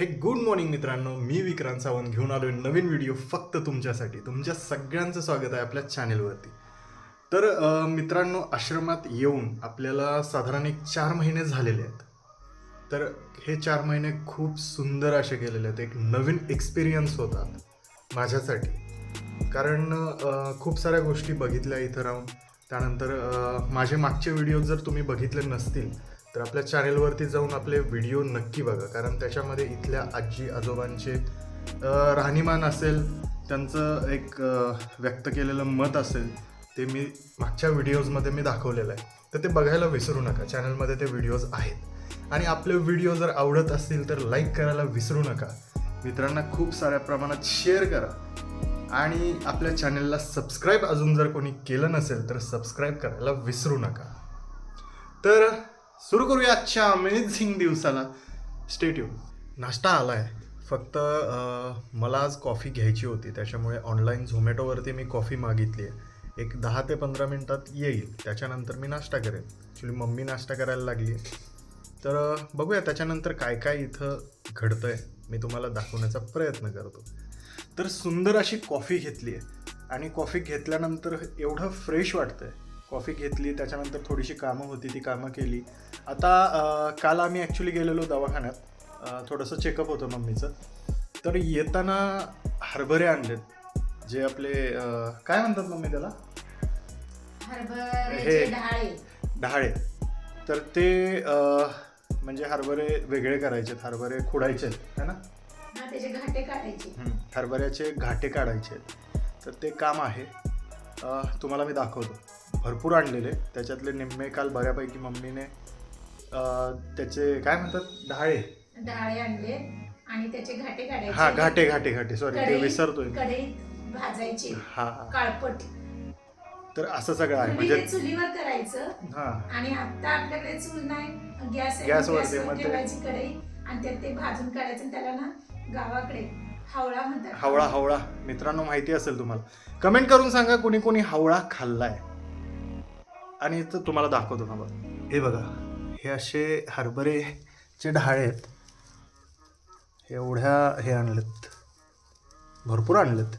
हे good morning मित्रांनो मी विक्रांत सावंत घेऊन आलो आहे नवीन व्हिडिओ फक्त तुमच्यासाठी. तुमच्या सगळ्यांचं स्वागत आहे आपल्या चॅनेलवरती तर मित्रांनो आश्रमात येऊन आपल्याला साधारण एक चार महिने झालेले आहेत. तर हे चार महिने खूप सुंदर असे गेलेले आहेत. एक नवीन एक्सपिरियन्स होतात माझ्यासाठी. कारण खूप साऱ्या गोष्टी बघितल्या इथं राहून. त्यानंतर माझे मागचे व्हिडिओ जर तुम्ही बघितले नसतील तर आपल्या चॅनेलवरती जाऊन आपले व्हिडिओ नक्की बघा. कारण त्याच्यामध्ये इथल्या आजी आजोबांचे राहणीमान असेल त्यांचं एक व्यक्त केलेलं मत असेल ते मी मागच्या व्हिडिओजमध्ये मी दाखवलेलं आहे. तर ते बघायला विसरू नका. चॅनलमध्ये ते व्हिडिओज आहेत. आणि आपले व्हिडिओ जर आवडत असतील तर लाईक करायला विसरू नका. मित्रांना खूप साऱ्या प्रमाणात शेअर करा. आणि आपल्या चॅनलला सबस्क्राईब अजून जर कोणी केलं नसेल तर सबस्क्राईब करायला विसरू नका. तर सुरू करूया आजच्या अमेझिंग दिवसाला. स्टेट्यू नाश्ता आला आहे फक्त मला आज कॉफी घ्यायची होती त्याच्यामुळे ऑनलाईन झोमॅटोवरती मी कॉफी मागितली आहे. एक दहा ते पंधरा मिनटात येईल. त्याच्यानंतर मी नाश्ता करेन. ॲक्च्युली मम्मी नाश्ता करायला लागली. आहे तर बघूया त्याच्यानंतर काय काय इथं घडतं आहे मी तुम्हाला दाखवण्याचा प्रयत्न करतो. तर सुंदर अशी कॉफी घेतली आहे. आणि कॉफी घेतल्यानंतर एवढं फ्रेश वाटतं आहे कॉफी घेतली त्याच्यानंतर थोडीशी कामं होती ती कामं केली. आता काल आम्ही ॲक्च्युली गेलेलो दवाखान्यात. थोडंसं चेकअप होतं मम्मीचं. तर येताना हरभरे आणलेत. जे आपले काय म्हणतात मम्मी त्याला? हे- डहाळे तर ते म्हणजे हरभरे वेगळे करायचे हरभरे खुडायचे है ना? हरभऱ्याचे घाटे काढायचे. आहेत तर ते काम आहे. तुम्हाला मी दाखवतो. भरपूर आणलेले. त्याच्यातले निम्मे काल बऱ्यापैकी मम्मीने त्याचे काय म्हणतात? डहाळे डाळे आणले आणि त्याचे घाटे काढायचे. हा घाटे घाटे घाटे. सॉरी ते विसरतोय. कढईत भाजायचे. हा. काळपट. तर असं सगळं आहे. म्हणजे चुलीवर करायचं. हा. आणि आता आपल्याकडे चूल नाही. गॅस. गॅसवरती मग ठेवायची कढई आणि त्यात ते भाजून काढायचं त्याला ना गावाकडे हावळा म्हणतात. हावळा हावळा. मित्रांनो माहिती असेल तुम्हाला. कमेंट करून सांगा कोणी कोणी हावळा खाल्लाय. आणि इथं तुम्हाला दाखवतो ना बघ हे बघा हे असे हरभरेचे ढाळे आहेत. हे एवढ्या हे आणलेत. भरपूर आणलेत.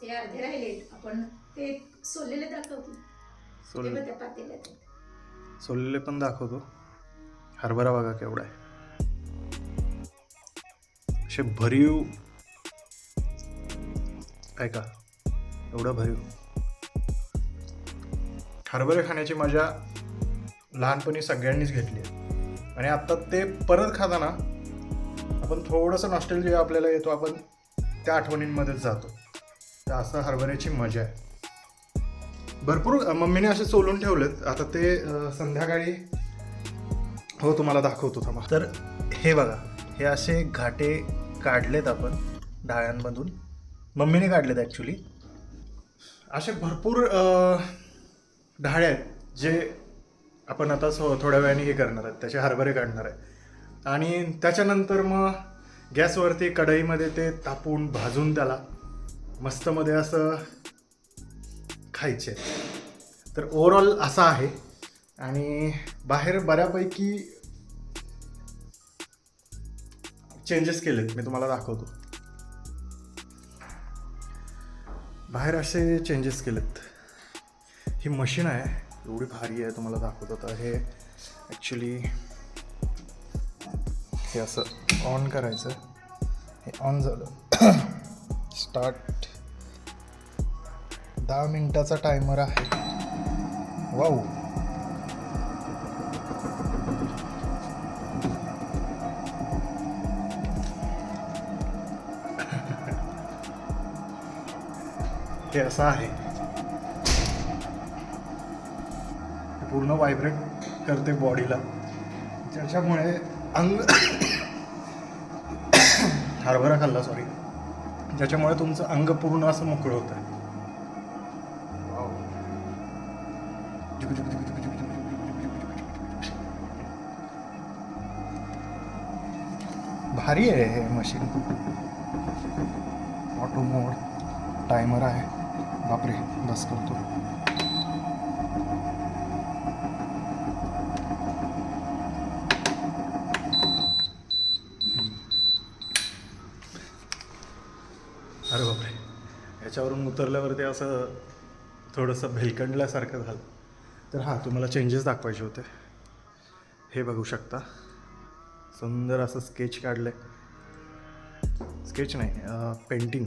ते अर्धे राहिले आपण ते सोललेले दाखवतो. ते सोल बघ त्या पातेल्यात आहेत. सोललेले पण दाखवतो. हरभरा बघा केवढा आहे. असे भरीव काय का एवढं भरीव. हरभरे खाण्याची मजा लहानपणी सगळ्यांनीच घेतली आहे. आणि आत्ता ते परत खाताना आपण थोडंसं नॉस्टेल आपल्याला येतो आपण त्या आठवणींमध्येच जातो. तर असं हरभऱ्याची मजा आहे. भरपूर मम्मीने असे सोलून ठेवलेत. आता ते संध्याकाळी हो तुम्हाला दाखवतो थांबा. तर हे बघा हे असे घाटे काढलेत आपण डाळ्यांमधून. मम्मीने काढलेत ॲक्च्युली असे भरपूर ढाळे आहेत जे आपण आता सो थोड्या वेळाने हे करणार आहेत त्याचे हरभरे काढणार आहे आणि त्याच्यानंतर मग गॅसवरती कढईमध्ये ते तापून भाजून त्याला मस्तमध्ये असं खायचे. तर ओव्हरऑल असा आहे. आणि बाहेर बऱ्यापैकी चेंजेस केलेत मी तुम्हाला दाखवतो. बाहेर असे चेंजेस केलेत. ही मशीन आहे एवढी भारी आहे, तुम्हाला दाखवतो तर हे ॲक्च्युली हे असं ऑन करायचं. हे ऑन झालं. स्टार्ट दहा मिनिटाचा टायमर आहे. वाऊ हे असं आहे. पूर्ण व्हायब्रेट करते बॉडीला ज्याच्यामुळे अंग हरभरा खाल्ला सॉरी ज्याच्यामुळे तुमचं अंग पूर्ण असं मोकळं होतं भारी आहे हे मशीन ऑटो मोड टायमर आहे. बापरे बस करतो. अरे बापरे. याच्यावरून उतरल्यावरती असं थोडंसं भेलकंडल्यासारखं झालं. तर हां तुम्हाला चेंजेस दाखवायचे होते. हे बघू शकता. सुंदर असं स्केच काढलं आहे स्केच नाही पेंटिंग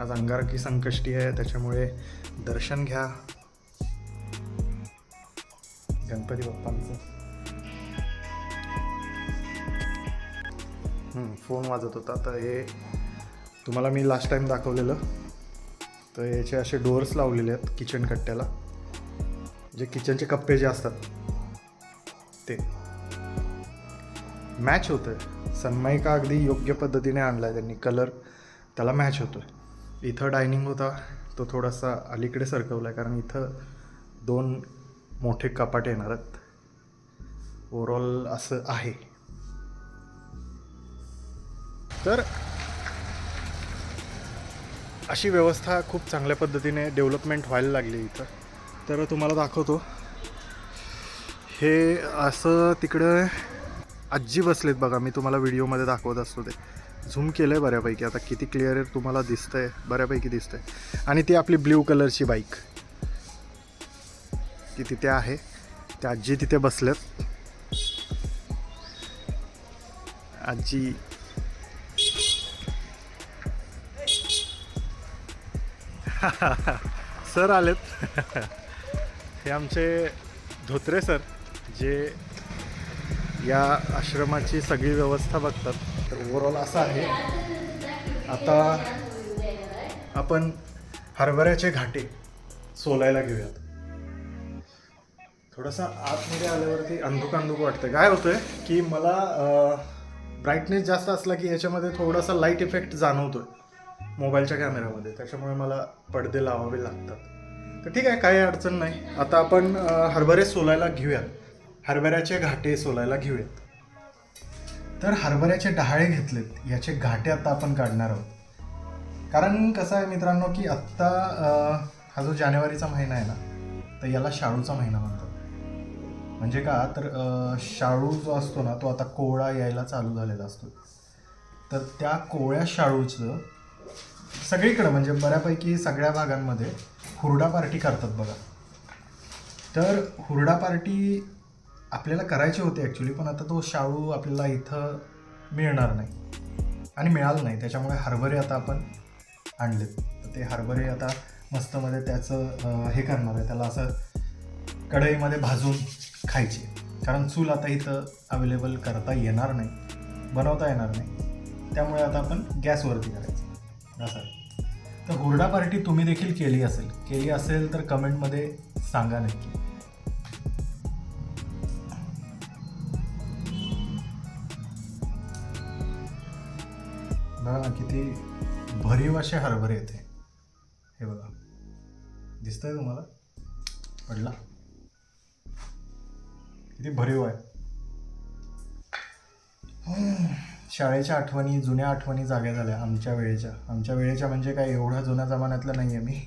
आज अंगारकी संकष्टी आहे त्याच्यामुळे दर्शन घ्या. गणपती बाप्पांचं. फोन वाजत होता. तर हे तुम्हाला मी लास्ट टाईम दाखवलेलं. तर याचे असे डोअर्स लावलेले आहेत किचन कट्ट्याला जे किचनचे कप्पे जे असतात. ते. मॅच होतं सनमाईका अगदी योग्य पद्धतीने आणला आहे त्यांनी. कलर त्याला मॅच होतो आहे इथं डायनिंग होता. तो थोडासा अलीकडे सरकवला आहे कारण इथं दोन मोठे कपाट येणार आहेत. ओवरऑल असं आहे. तर अशी व्यवस्था खूप चांगल्या पद्धतीने डेव्हलपमेंट व्हायला लागली इथं. तर तुम्हाला दाखवतो. हे असं तिकडं आजी बसलेत बघा मी तुम्हाला व्हिडिओमध्ये दाखवत असतो ते. झूम केलं आहे बऱ्यापैकी आता किती क्लिअर तुम्हाला दिसतं आहे बऱ्यापैकी दिसतं आहे आणि ती आपली ब्ल्यू कलरची बाईक. ती तिथे आहे. त्या आजी तिथे बसल्यात. आजी सर आलेत. हे आमचे धोत्रे सर जे या आश्रमाची सगळी व्यवस्था बघतात. तर ओव्हरऑल असं आहे. आता आपण हरभऱ्याचे घाटे सोलायला घेऊयात. थोडंसं आतमध्ये आल्यावरती अंधुक अंधुक वाटतं काय होतंय की मला ब्राईटनेस जास्त असला की याच्यामध्ये थोडासा लाइट इफेक्ट जाणवतोय. मोबाईलच्या कॅमेऱ्यामध्ये. त्याच्यामुळे मला पडदे लावावे लागतात. तर ठीक आहे काही अडचण नाही. आता आपण हरभरे सोलायला घेऊयात. हरभऱ्याचे घाटे सोलायला घेऊयात. तर हरभऱ्याचे डहाळे घेतलेत. याचे घाटे आता आपण काढणार आहोत. कारण कसं आहे मित्रांनो की आत्ता हा जो जानेवारीचा महिना आहे ना तर याला शाळूचा महिना म्हणतात. म्हणजे का तर शाळू जो असतो ना तो आता कोवळा यायला चालू झालेला असतो. तर त्या कोवळ्या शाळूचं सगळीकडं म्हणजे बऱ्यापैकी सगळ्या भागांमध्ये हुरडा पार्टी करतात बघा. तर हुरडा पार्टी आपल्याला करायची होती ॲक्च्युली पण आता तो शाळू आपल्याला इथं मिळणार नाही. आणि मिळालं नाही त्याच्यामुळे हरभरे आता आपण आणलेत. ते हरभरे आता मस्तमध्ये त्याचं हे करणार आहे. त्याला असं कढईमध्ये भाजून खायचे. कारण चूल आता इथं अवेलेबल करता येणार नाही बनवता येणार नाही. त्यामुळे आता आपण गॅसवरती करायचं. असं. तर हुरडा पार्टी तुम्ही देखील केली असेल. केली असेल तर कमेंटमध्ये सांगा नक्की. बघा ना किती भरीव असे हरभरे येते हे. बघा. दिसतंय तुम्हाला? पडला. किती भरीव आहे. शाळेच्या आठवणी जुन्या आठवणी जाग्या झाल्या आमच्या वेळेच्या. आमच्या वेळेच्या म्हणजे काय एवढ्या जुन्या जमान्यातलं नाही आहे मी.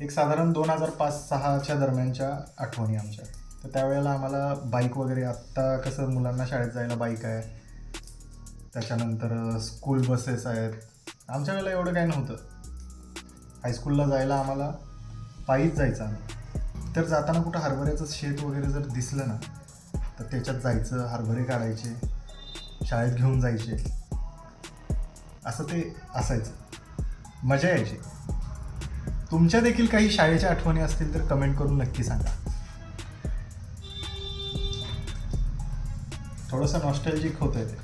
एक साधारण दोन हजार पाच सहाच्या दरम्यानच्या आठवणी आमच्या. तर त्यावेळेला आम्हाला बाईक वगैरे आत्ता कसं मुलांना शाळेत जायला बाईक आहे. त्याच्यानंतर स्कूल बसेस आहेत. आमच्या वेळेला एवढं काही नव्हतं. हायस्कूलला जायला आम्हाला पायीच जायचं आम्ही. तर जाताना कुठं हरभऱ्याचं शेत वगैरे जर दिसलं ना तर त्याच्यात जायचं हरभरे काढायचे. शाळेत घेऊन जायचे. असं ते असायचं. मजा यायची. तुमच्या देखील काही शाळेच्या आठवणी असतील तर कमेंट करून नक्की सांगा. थोडंसं नॉस्टॅल्जिक होतंय ते.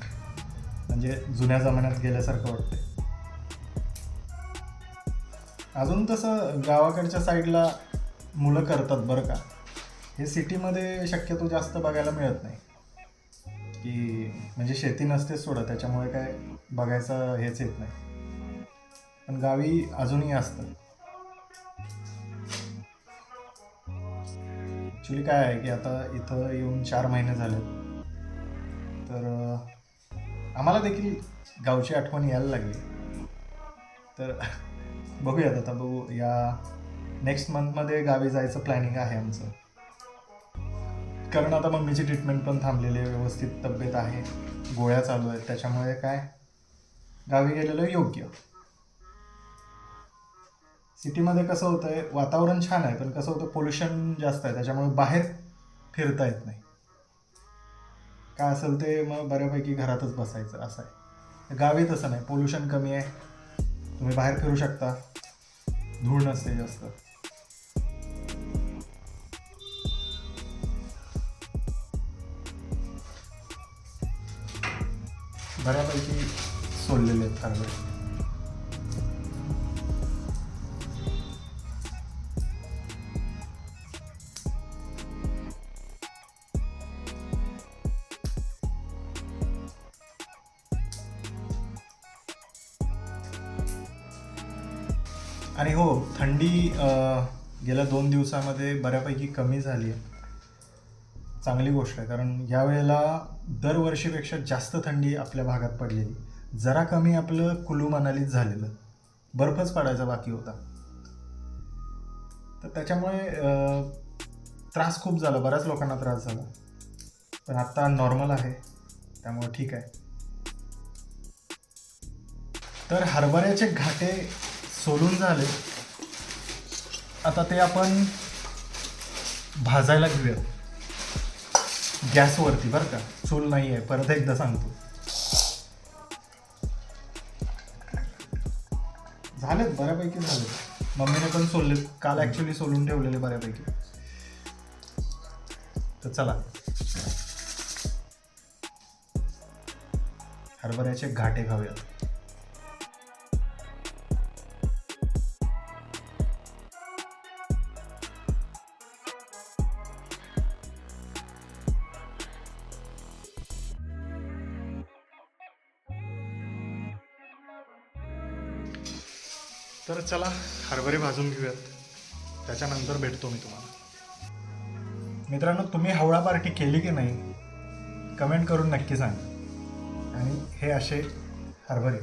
म्हणजे जुन्या जमान्यात गेल्यासारखं वाटतंय. अजून तसं गावाकडच्या साईडला मुलं करतात बरं का. हे सिटीमध्ये शक्यतो जास्त बघायला मिळत नाही. की म्हणजे शेती नसतेच सोडा त्याच्यामुळे काय बघायचं हेच येत नाही. पण गावी अजूनही असतं. ॲक्च्युली काय आहे की आता इथं येऊन चार महिने झाले तर आम्हाला देखील गावची आठवण यायला लागली. तर बघूयात आता बघू या नेक्स्ट मंथमध्ये गावी जायचं प्लॅनिंग आहे आमचं. कारण आता मम्मीची ट्रीटमेंट पण थांबलेली आहे व्यवस्थित तब्येत आहे गोळ्या चालू आहेत त्याच्यामुळे काय? गावी गेलेलं योग्य. सिटीमध्ये कसं होतं आहे वातावरण छान आहे पण कसं होतं पोल्युशन जास्त आहे त्याच्यामुळे बाहेर फिरता येत नाही. काय असेल ते मग बऱ्यापैकी घरातच बसायचं असं आहे. गावी तसं नाही पोल्युशन कमी आहे. तुम्ही बाहेर फिरू शकता. धूळ नसते जास्त. बऱ्यापैकी सोडलेले आहेत हरभरे आणि हो थंडी गेल्या दोन दिवसामध्ये बऱ्यापैकी कमी झाली आहे. चांगली गोष्ट आहे. कारण यावेळेला दरवर्षीपेक्षा जास्त थंडी आपल्या भागात पडलेली. जरा कमी आपलं कुलू मनालीत झालेलं. बर्फच पडायचा बाकी होता. तर त्याच्यामुळे त्रास खूप झाला. बऱ्याच लोकांना त्रास झाला. पण आत्ता नॉर्मल आहे. त्यामुळे ठीक आहे. तर हरभऱ्याचे घाटे सोलून झाले. आता ते आपण भाजायला घेऊया गॅसवरती बरं का. चूल नाही आहे परत एकदा सांगतो. झालेत बऱ्यापैकी झालेत. मम्मीने पण सोडले काल ॲक्च्युली सोलून ठेवलेले बऱ्यापैकी. तर चला. हरभऱ्याचे घाटे खाऊयात. चला हरभरे भाजून घेऊयात. त्याच्यानंतर भेटतो मी तुम्हाला. मित्रांनो तुम्ही हावळा पार्टी केली की नाही कमेंट करून नक्की सांगा. आणि हे असे हरभरे.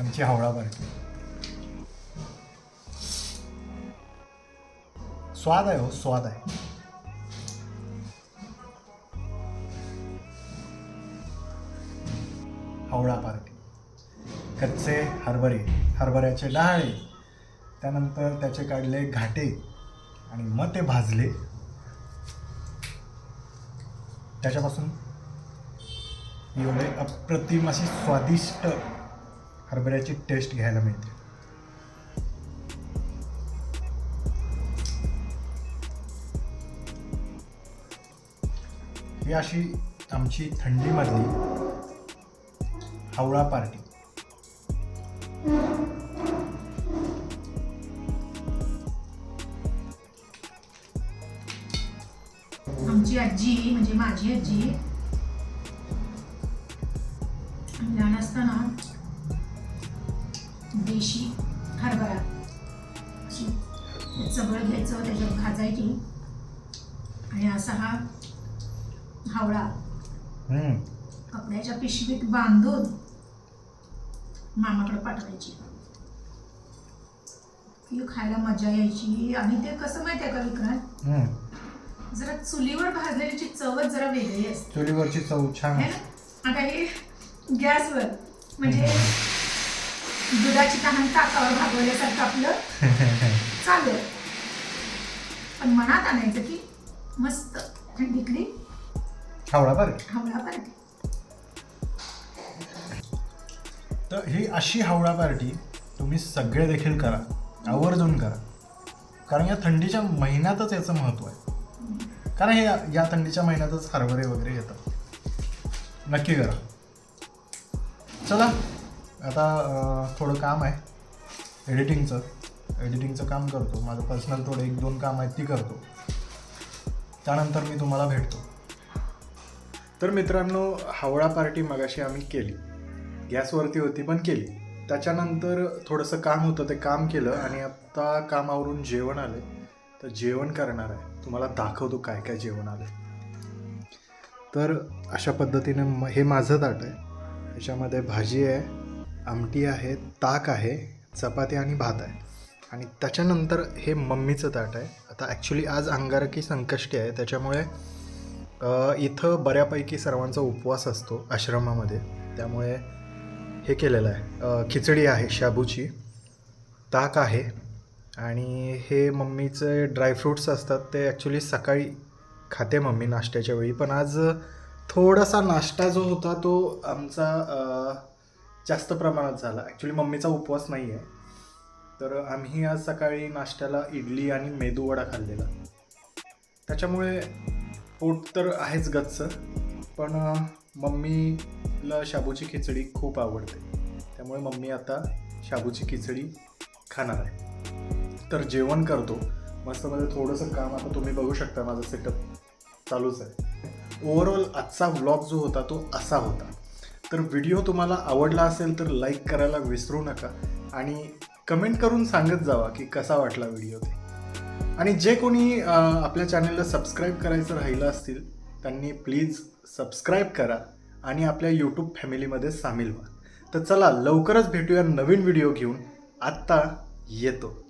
आमची हावळा पार्टी. स्वाद आहे हो स्वाद आहे. हावळा पार्टी. कच्चे हरभरे हरभऱ्याचे डाळे त्यानंतर त्याचे काढले घाटे आणि मग ते भाजले. त्याच्यापासून एवढे अप्रतिम अशी स्वादिष्ट हरभऱ्याची टेस्ट घ्यायला मिळते. ही अशी आमची थंडीमधली हावळा पार्टी आमची आजी म्हणजे माझी आजी लहान असताना देशी हरभरा अशी घ्यायचं त्याच्यात भाजायची आणि असा हा हावळा. कपड्याच्या पिशवीत बांधून मामाकडे पाठवायची. ती खायला मजा यायची. आणि ते कसं माहिती आहे का विक्रांत. जरा चुलीवर भाजलेलीची चवच जरा वेगळी असते. चुलीवरची चव छान है. ना? आता हे गॅसवर म्हणजे दुधाची तहान ताकावर भागवल्यासारखं आपलं चालू आहे. पण मनात आणायचं की मस्त थंडीतली हावळा बरं. हवळा पार्टी तर ही अशी हावळा पार्टी तुम्ही सगळे देखील करा आवर्जून करा. कारण या थंडीच्या महिन्यातच याचं महत्त्व आहे. कारण हे या- थंडीच्या महिन्यातच हरभरे वगैरे येतात. नक्की करा. चला आता थोडं काम आहे. एडिटिंगचं. एडिटिंगचं काम करतो. माझं पर्सनल थोडं एक दोन काम आहेत ती करतो. त्यानंतर मी तुम्हाला भेटतो. तर मित्रांनो हावळा पार्टी मगाशी आम्ही केली. गॅसवरती होती पण केली. त्याच्यानंतर थोडंसं काम होतं ते काम केलं आणि आत्ता कामावरून जेवण आले तर जेवण करणार आहे. तुम्हाला दाखवतो काय काय जेवण आलं तर अशा पद्धतीने म- हे माझं ताट आहे. त्याच्यामध्ये भाजी आहे आमटी आहे ताक आहे चपाती आणि भात आहे. आणि त्याच्यानंतर हे मम्मीचं ताट आहे. आता ॲक्च्युली आज अंगारकी संकष्टी आहे. त्याच्यामुळे इथं बऱ्यापैकी सर्वांचा उपवास असतो आश्रमामध्ये. त्यामुळे हे केलेलं आहे. खिचडी आहे शाबूची. ताक आहे. आणि हे मम्मीचे ड्रायफ्रूट्स असतात ते ॲक्च्युली सकाळी खाते मम्मी नाश्त्याच्या वेळी. पण आज थोडासा नाश्ता जो होता तो आमचा जास्त प्रमाणात झाला. ॲक्च्युली मम्मीचा उपवास नाही आहे तर आम्ही आज सकाळी नाश्त्याला इडली आणि मेदूवडा खाल्लेला. त्याच्यामुळे पोट तर आहेच गच्च पण मम्मीला शाबूची खिचडी खूप आवडते. त्यामुळे मम्मी आता शाबूची खिचडी खाणार आहे. तर जेवण करतो. मस्त म्हणजे थोडंसं काम आता तुम्ही बघू शकता माझं सेटअप चालूच आहे. ओव्हरऑल आजचा व्लॉग जो होता तो असा होता. तर व्हिडिओ तुम्हाला आवडला असेल तर लाईक करायला विसरू नका आणि कमेंट करून सांगत जावा की कसा वाटला व्हिडिओ ते. आणि जे कोणी आपल्या चॅनलला सबस्क्राईब करायचं राहिलं असतील त्यांनी प्लीज सबस्क्राईब करा आणि आपल्या यूट्यूब फॅमिलीमध्ये सामील व्हा. तर चला लवकरच भेटूया नवीन व्हिडिओ घेऊन. आत्ता येतो.